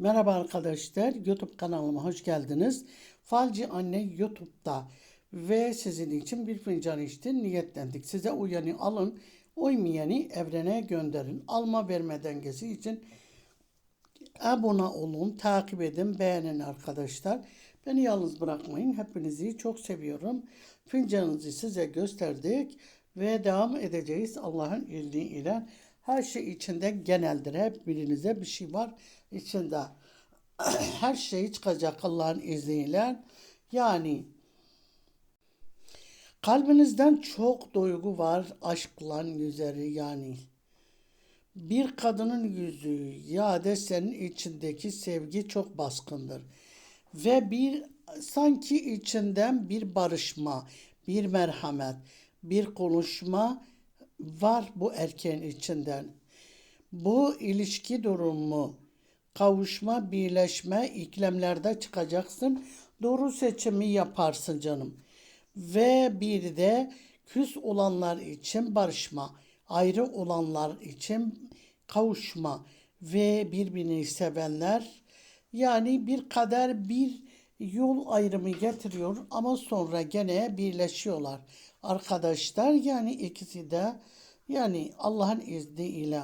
Merhaba arkadaşlar, YouTube kanalıma hoş geldiniz. Falci Anne YouTube'da ve sizin için bir fincan içti niyetlendik. Size uyanı alın, uymayanı evrene gönderin. Alma verme dengesi için abone olun, takip edin, beğenin arkadaşlar. Beni yalnız bırakmayın. Hepinizi çok seviyorum. Fincanınızı size gösterdik ve devam edeceğiz Allah'ın izniyle. Her şey içinde geneldir. Hep birinize bir şey var içinde. Her şey çıkacak Allah'ın izniyle. Yani kalbinizden çok duygu var aşkla üzeri yani. Bir kadının yüzü ya da senin içindeki sevgi çok baskındır. Ve bir sanki içinden bir barışma, bir merhamet, bir konuşma var bu erkeğin içinden. Bu ilişki durumu, kavuşma, birleşme, iklemlerde çıkacaksın. Doğru seçimi yaparsın canım. Ve bir de küs olanlar için barışma, ayrı olanlar için kavuşma ve birbirini sevenler yani bir kader bir yol ayrımı getiriyor ama sonra gene birleşiyorlar. Arkadaşlar yani ikisi de yani Allah'ın izniyle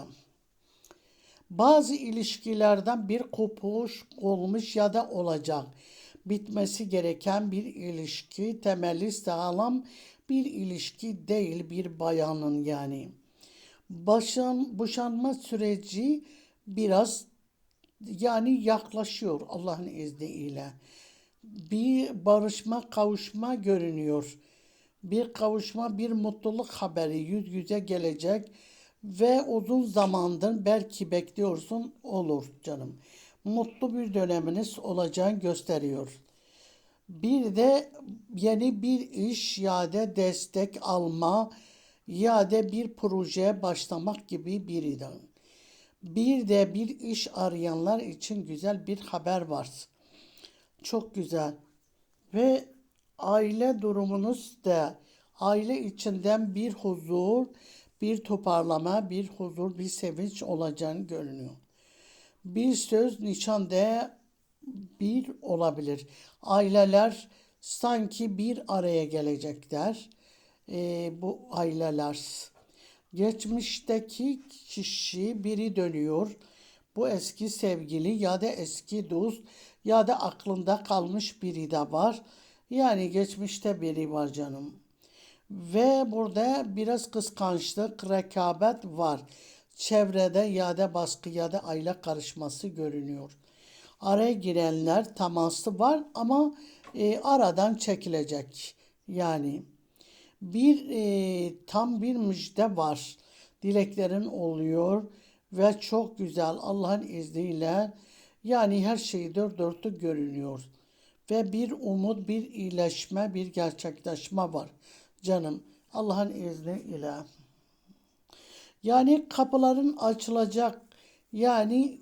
bazı ilişkilerden bir kopuş olmuş ya da olacak. Bitmesi gereken bir ilişki, temeli sağlam bir ilişki değil bir bayanın yani. Başan, boşanma süreci biraz yani yaklaşıyor Allah'ın izniyle. Bir barışma, kavuşma görünüyor. Bir kavuşma, bir mutluluk haberi yüz yüze gelecek ve uzun zamandır belki bekliyorsun olur canım. Mutlu bir döneminiz olacağını gösteriyor. Bir de yeni bir iş ya da destek alma ya da bir projeye başlamak gibi bir ilan. Bir de bir iş arayanlar için güzel bir haber var. Çok güzel. Ve aile durumunuz da aile içinden bir huzur, bir toparlama, bir huzur, bir sevinç olacağını görünüyor. Bir söz nişanda bir olabilir. Aileler sanki bir araya gelecekler. Ee, bu aileler geçmişteki kişi biri dönüyor. Bu eski sevgili ya da eski dost ya da aklında kalmış biri de var. Yani geçmişte biri var canım. Ve burada biraz kıskançlık, rekabet var. Çevrede ya da baskı ya da aile karışması görünüyor. Araya girenler teması var ama e, aradan çekilecek. Yani bir e, tam bir müjde var. Dileklerin oluyor ve çok güzel Allah'ın izniyle yani her şey dört dörtlük görünüyor. Ve bir umut, bir iyileşme, bir gerçekleşme var canım. Allah'ın izniyle. Yani kapıların açılacak. Yani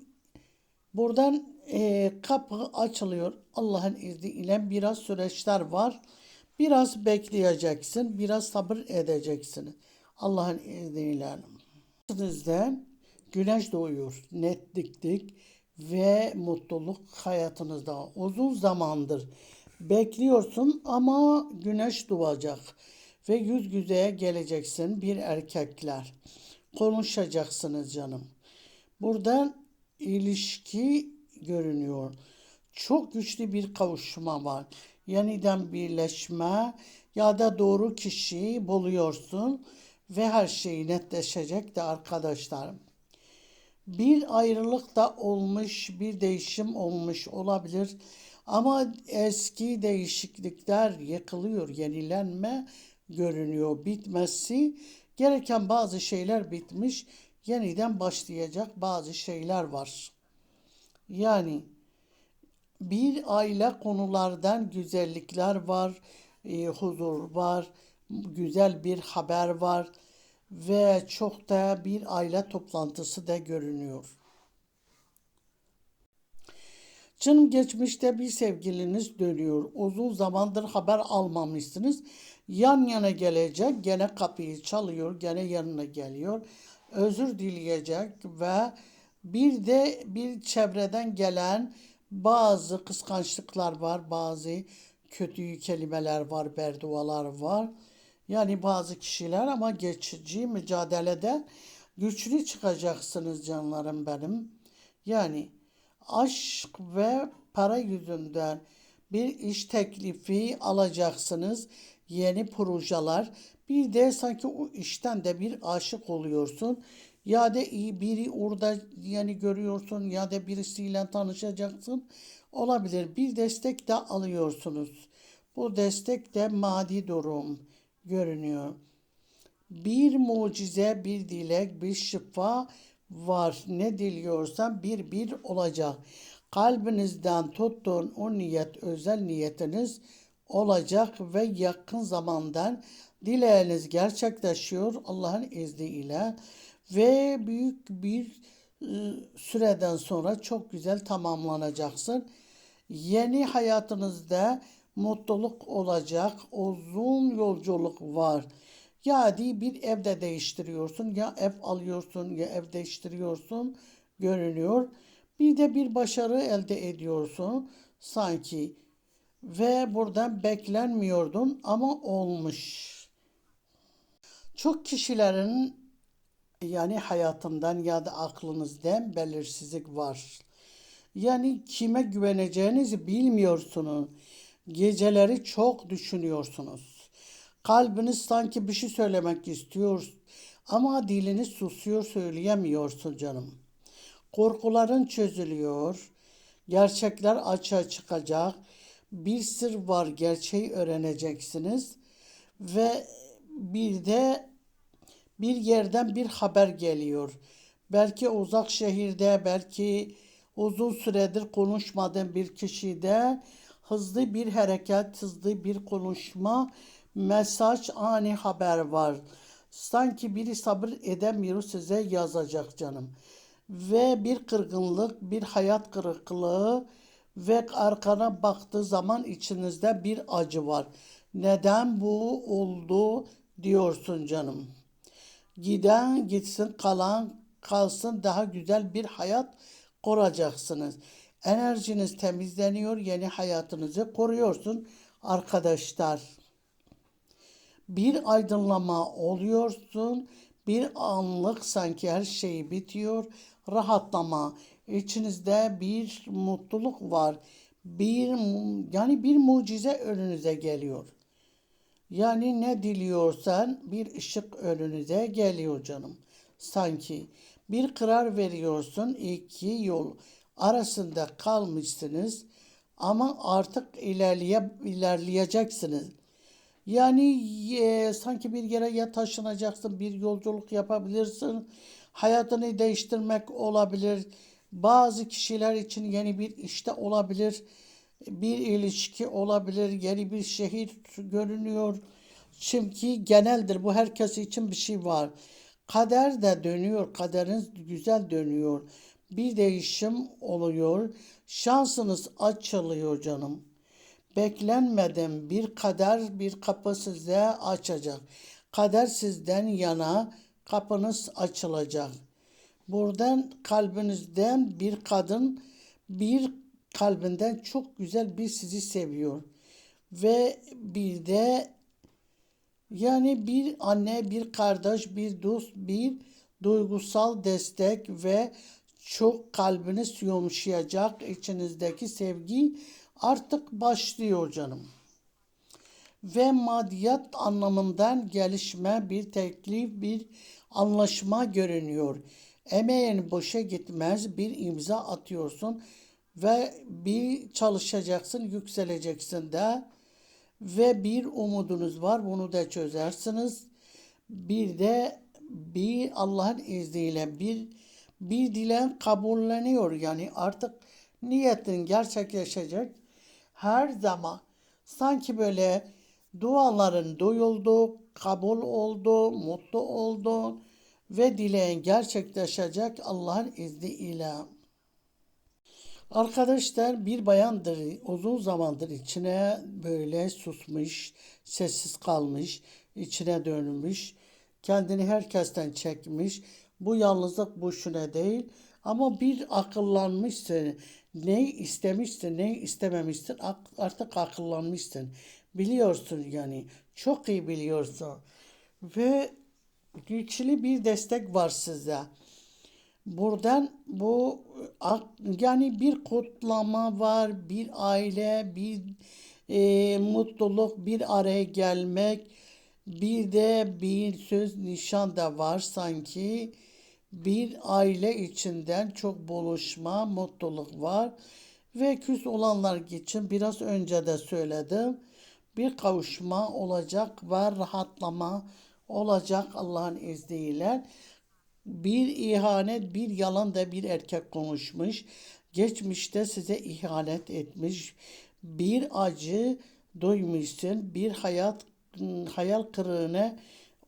buradan e, kapı açılıyor Allah'ın izniyle. Biraz süreçler var. Biraz bekleyeceksin. Biraz sabır edeceksin. Allah'ın izniyle. Sizden güneş doğuyor. Netliklik ve mutluluk hayatınızda uzun zamandır bekliyorsun ama güneş doğacak ve yüz yüzeye geleceksin bir erkekler. Konuşacaksınız canım. Buradan ilişki görünüyor. Çok güçlü bir kavuşma var. Yeniden birleşme ya da doğru kişiyi buluyorsun ve her şey netleşecek de arkadaşlarım. Bir ayrılık da olmuş, bir değişim olmuş olabilir. Ama eski değişiklikler yıkılıyor, yenilenme görünüyor. Bitmesi gereken bazı şeyler bitmiş, yeniden başlayacak bazı şeyler var. Yani bir aile konulardan güzellikler var, e, huzur var, güzel bir haber var ve çok da bir aile toplantısı da görünüyor. Canım geçmişte bir sevgiliniz dönüyor. Uzun zamandır haber almamışsınız. Yan yana gelecek, gene kapıyı çalıyor, gene yanına geliyor. Özür dileyecek ve Bir de bir çevreden gelen bazı kıskançlıklar var, bazı kötü kelimeler var, berdualar var. Yani bazı kişiler ama geçici mücadelede güçlü çıkacaksınız canlarım benim. Yani aşk ve para yüzünden bir iş teklifi alacaksınız. Yeni projeler. Bir de sanki o işten de bir aşık oluyorsun. Ya da iyi biri orada yani görüyorsun ya da birisiyle tanışacaksın. Olabilir. Bir destek de alıyorsunuz. Bu destek de maddi durum görünüyor. Bir mucize, bir dilek, bir şifa var. Ne diliyorsan bir bir olacak. Kalbinizden tuttuğun o niyet, özel niyetiniz olacak ve yakın zamandan dileğiniz gerçekleşiyor Allah'ın izniyle ve büyük bir e, süreden sonra çok güzel tamamlanacaksın. Yeni hayatınızda mutluluk olacak, uzun yolculuk var. Yani bir evde değiştiriyorsun, ya ev alıyorsun ya ev değiştiriyorsun görünüyor. Bir de bir başarı elde ediyorsun sanki ve buradan beklenmiyordun ama olmuş. Çok kişilerin yani hayatından ya da aklınızdan belirsizlik var. Yani kime güveneceğinizi bilmiyorsunuz. Geceleri çok düşünüyorsunuz. Kalbiniz sanki bir şey söylemek istiyor ama diliniz susuyor söyleyemiyorsun canım. Korkuların çözülüyor. Gerçekler açığa çıkacak. Bir sır var gerçeği öğreneceksiniz. Ve bir de bir yerden bir haber geliyor. Belki uzak şehirde, belki uzun süredir konuşmadığın bir kişide hızlı bir hareket, hızlı bir konuşma, mesaj, ani haber var. Sanki biri sabır edemiyor size yazacak canım. Ve bir kırgınlık, bir hayat kırıklığı ve arkana baktığı zaman içinizde bir acı var. Neden bu oldu diyorsun canım. Giden gitsin, kalan kalsın daha güzel bir hayat kuracaksınız. Enerjiniz temizleniyor, yeni hayatınızı koruyorsun arkadaşlar. Bir aydınlama oluyorsun, bir anlık sanki her şey bitiyor, rahatlama. İçinizde bir mutluluk var. Bir yani bir mucize önünüze geliyor. Yani ne diliyorsan bir ışık önünüze geliyor canım. Sanki bir karar veriyorsun iki yol arasında kalmışsınız ama artık ilerleye, ilerleyeceksiniz. Yani e, sanki bir yere ya taşınacaksın, bir yolculuk yapabilirsin. Hayatını değiştirmek olabilir. Bazı kişiler için yeni bir işte olabilir. Bir ilişki olabilir. Yeni bir şehir görünüyor. Çünkü geneldir. Bu herkes için bir şey var. Kader de dönüyor. Kaderiniz güzel dönüyor. Bir değişim oluyor. Şansınız açılıyor canım. Beklenmeden bir kader bir kapı size açacak. Kader sizden yana kapınız açılacak. Buradan kalbinizden bir kadın bir kalbinden çok güzel bir sizi seviyor. Ve bir de yani bir anne, bir kardeş, bir dost, bir duygusal destek ve çok kalbiniz yumuşayacak içinizdeki sevgi artık başlıyor canım. Ve maddiyat anlamından gelişme bir teklif, bir anlaşma görünüyor. Emeğin boşa gitmez bir imza atıyorsun ve bir çalışacaksın, yükseleceksin de ve bir umudunuz var. Bunu da çözersiniz. Bir de bir Allah'ın izniyle bir bir dilen kabulleniyor. Yani artık niyetin gerçekleşecek. Her zaman sanki böyle duaların duyuldu, kabul oldu, mutlu oldu ve dileğin gerçekleşecek Allah'ın izniyle. Arkadaşlar bir bayandır uzun zamandır içine böyle susmuş, sessiz kalmış, içine dönmüş, kendini herkesten çekmiş. Bu yalnızlık boşuna değil. Ama bir akıllanmışsın. Ne istemişsin, ne istememişsin artık akıllanmışsın. Biliyorsun yani. Çok iyi biliyorsun. Ve güçlü bir destek var size. Buradan bu yani bir kutlama var, bir aile, bir e, mutluluk, bir araya gelmek, bir de bir söz nişan da var sanki. Bir aile içinden çok buluşma, mutluluk var. Ve küs olanlar için biraz önce de söyledim. Bir kavuşma olacak ve rahatlama olacak Allah'ın izniyle. Bir ihanet, bir yalan da bir erkek konuşmuş. Geçmişte size ihanet etmiş. Bir acı duymuşsun, bir hayat hayal kırığına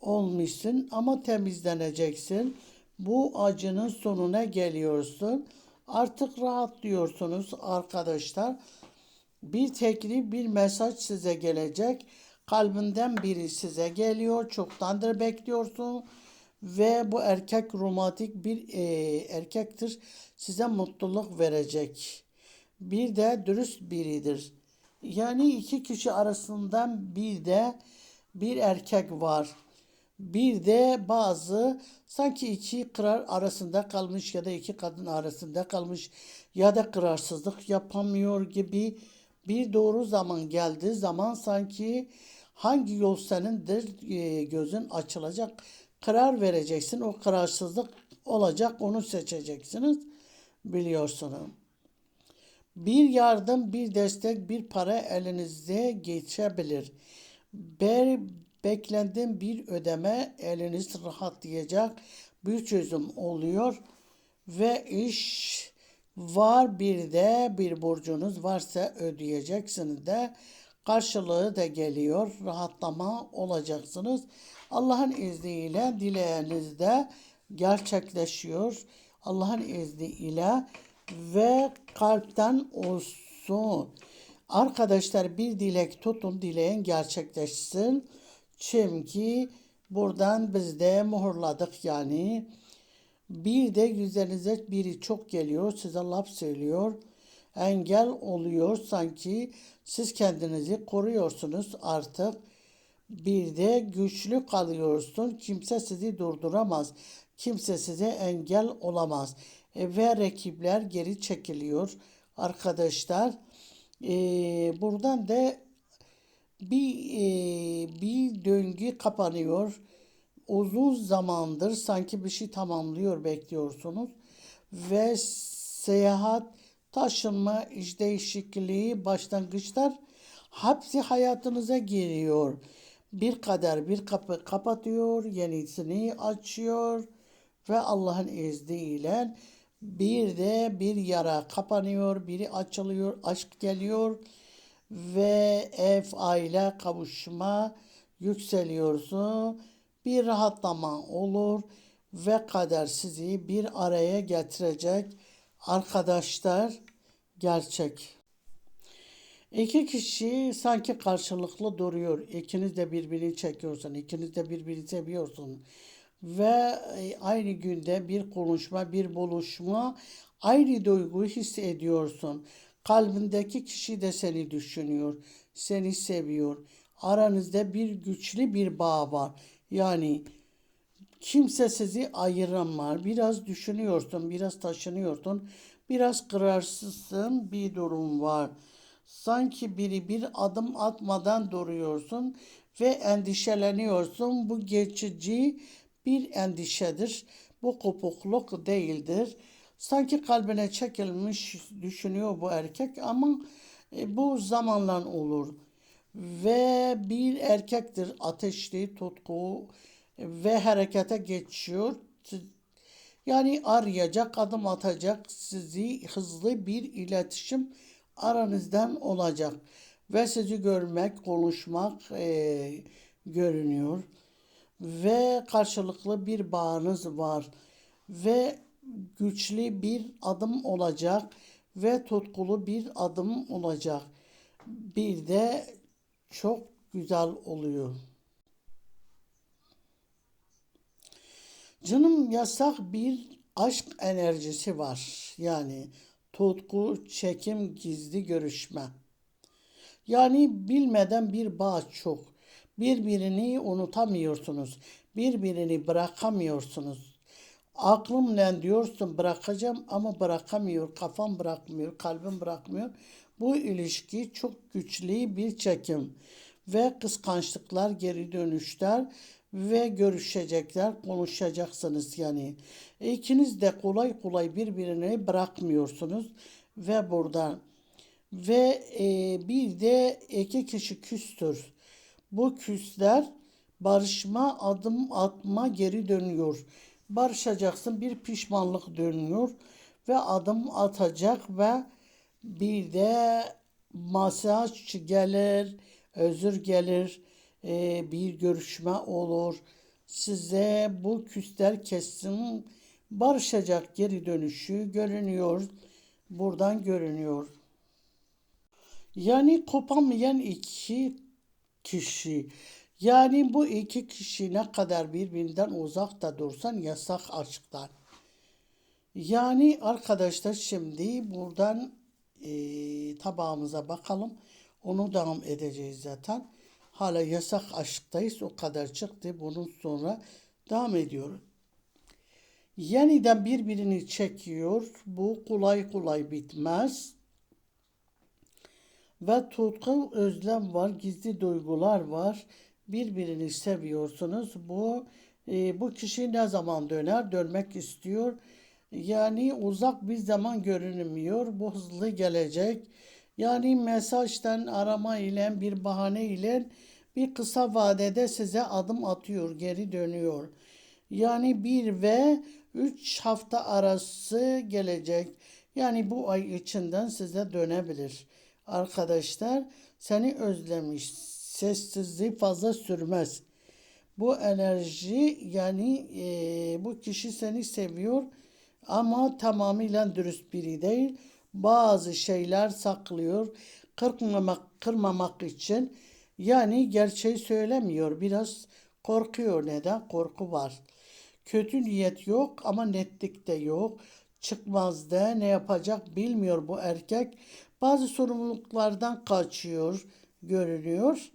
olmuşsun ama temizleneceksin. Bu acının sonuna geliyorsun. Artık rahatlıyorsunuz arkadaşlar. Bir teklif, bir mesaj size gelecek. Kalbinden biri size geliyor. Çoktandır bekliyorsun. Ve bu erkek romantik bir e, erkektir. Size mutluluk verecek. Bir de dürüst biridir. Yani iki kişi arasından bir de bir erkek var. Bir de bazı sanki iki kırar arasında kalmış ya da iki kadın arasında kalmış ya da kararsızlık yapamıyor gibi bir doğru zaman geldi zaman sanki hangi yol senindir e, gözün açılacak karar vereceksin o kararsızlık olacak onu seçeceksiniz biliyorsunuz. Bir yardım, bir destek, bir para elinizde geçebilir. Ber, beklendiğin bir ödeme eliniz rahatlayacak bir çözüm oluyor ve iş var bir de bir borcunuz varsa ödeyeceksiniz de karşılığı da geliyor rahatlama olacaksınız. Allah'ın izniyle dileğiniz de gerçekleşiyor. Allah'ın izniyle ve kalpten olsun. Arkadaşlar bir dilek tutun dileğin gerçekleşsin. Çünkü buradan biz de muhurladık yani. Bir de yüzlerinize biri çok geliyor size laf söylüyor. Engel oluyor sanki siz kendinizi koruyorsunuz artık. Bir de güçlü kalıyorsun. Kimse sizi durduramaz. Kimse size engel olamaz. E, ve rakipler geri çekiliyor. Arkadaşlar e, buradan da bir e, bir döngü kapanıyor. Uzun zamandır sanki bir şey tamamlıyor bekliyorsunuz ve seyahat, taşınma, iş değişikliği, başlangıçlar hepsi hayatınıza giriyor. Bir kader bir kapı kapatıyor, yenisini açıyor ve Allah'ın izniyle bir de bir yara kapanıyor, biri açılıyor, aşk geliyor ve ev, aile, kavuşma yükseliyorsun. Bir rahatlama olur ve kader sizi bir araya getirecek. Arkadaşlar gerçek. İki kişi sanki karşılıklı duruyor. İkiniz de birbirini çekiyorsun. ikiniz de birbirini seviyorsun. Ve e, aynı günde bir konuşma, bir buluşma, aynı duyguyu hissediyorsun. Kalbindeki kişi de seni düşünüyor, seni seviyor. Aranızda bir güçlü bir bağ var. Yani kimse sizi ayıramaz. Biraz düşünüyorsun, biraz taşınıyorsun, biraz kararsızsın bir durum var. Sanki biri bir adım atmadan duruyorsun ve endişeleniyorsun. Bu geçici bir endişedir. Bu kopukluk değildir. Sanki kalbine çekilmiş düşünüyor bu erkek ama e, bu zamanla olur. Ve bir erkektir ateşli, tutku ve harekete geçiyor. Yani arayacak, adım atacak, sizi hızlı bir iletişim aranızdan olacak. Ve sizi görmek, konuşmak e, görünüyor. Ve karşılıklı bir bağınız var. Ve güçlü bir adım olacak ve tutkulu bir adım olacak. Bir de çok güzel oluyor. Canım yasak bir aşk enerjisi var. Yani tutku, çekim, gizli görüşme. Yani bilmeden bir bağ çok. Birbirini unutamıyorsunuz. Birbirini bırakamıyorsunuz. Aklımla diyorsun bırakacağım ama bırakamıyor. Kafam bırakmıyor, kalbim bırakmıyor. Bu ilişki çok güçlü bir çekim ve kıskançlıklar, geri dönüşler ve görüşecekler, konuşacaksınız yani. İkiniz de kolay kolay birbirini bırakmıyorsunuz ve buradan ve e, bir de iki kişi küstür. Bu küsler barışma adım atma geri dönüyor. Barışacaksın bir pişmanlık dönüyor ve adım atacak ve bir de masaj gelir, özür gelir, e, bir görüşme olur. Size bu küsler kesin barışacak geri dönüşü görünüyor. Buradan görünüyor. Yani kopamayan iki kişi. Yani bu iki kişi ne kadar birbirinden uzak da dursan yasak aşklar. Yani arkadaşlar şimdi buradan e, tabağımıza bakalım. Onu devam edeceğiz zaten. Hala yasak aşktayız. O kadar çıktı. Bunun sonra devam ediyoruz. Yeniden birbirini çekiyor. Bu kolay kolay bitmez. Ve tutku özlem var, gizli duygular var. Birbirini seviyorsunuz. Bu e, bu kişi ne zaman döner? Dönmek istiyor. Yani uzak bir zaman görünmüyor. Bu hızlı gelecek. Yani mesajdan arama ile bir bahane ile bir kısa vadede size adım atıyor, geri dönüyor. Yani bir ve üç hafta arası gelecek. Yani bu ay içinden size dönebilir. Arkadaşlar seni özlemiş. Sessizliği fazla sürmez. Bu enerji yani e, bu kişi seni seviyor ama tamamıyla dürüst biri değil. Bazı şeyler saklıyor. Kırmamak, kırmamak için yani gerçeği söylemiyor. Biraz korkuyor. Neden? Korku var. Kötü niyet yok ama netlik de yok. Çıkmaz da ne yapacak bilmiyor bu erkek. Bazı sorumluluklardan kaçıyor, görünüyor.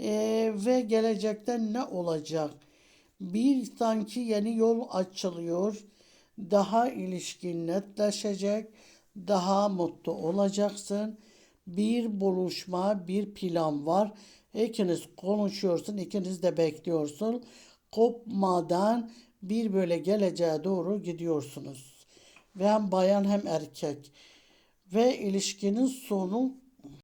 Ee, ve gelecekte ne olacak? Bir sanki yeni yol açılıyor. Daha ilişkin netleşecek. Daha mutlu olacaksın. Bir buluşma, bir plan var. İkiniz konuşuyorsun, ikiniz de bekliyorsun. Kopmadan bir böyle geleceğe doğru gidiyorsunuz. Ve hem bayan hem erkek. Ve ilişkinin sonu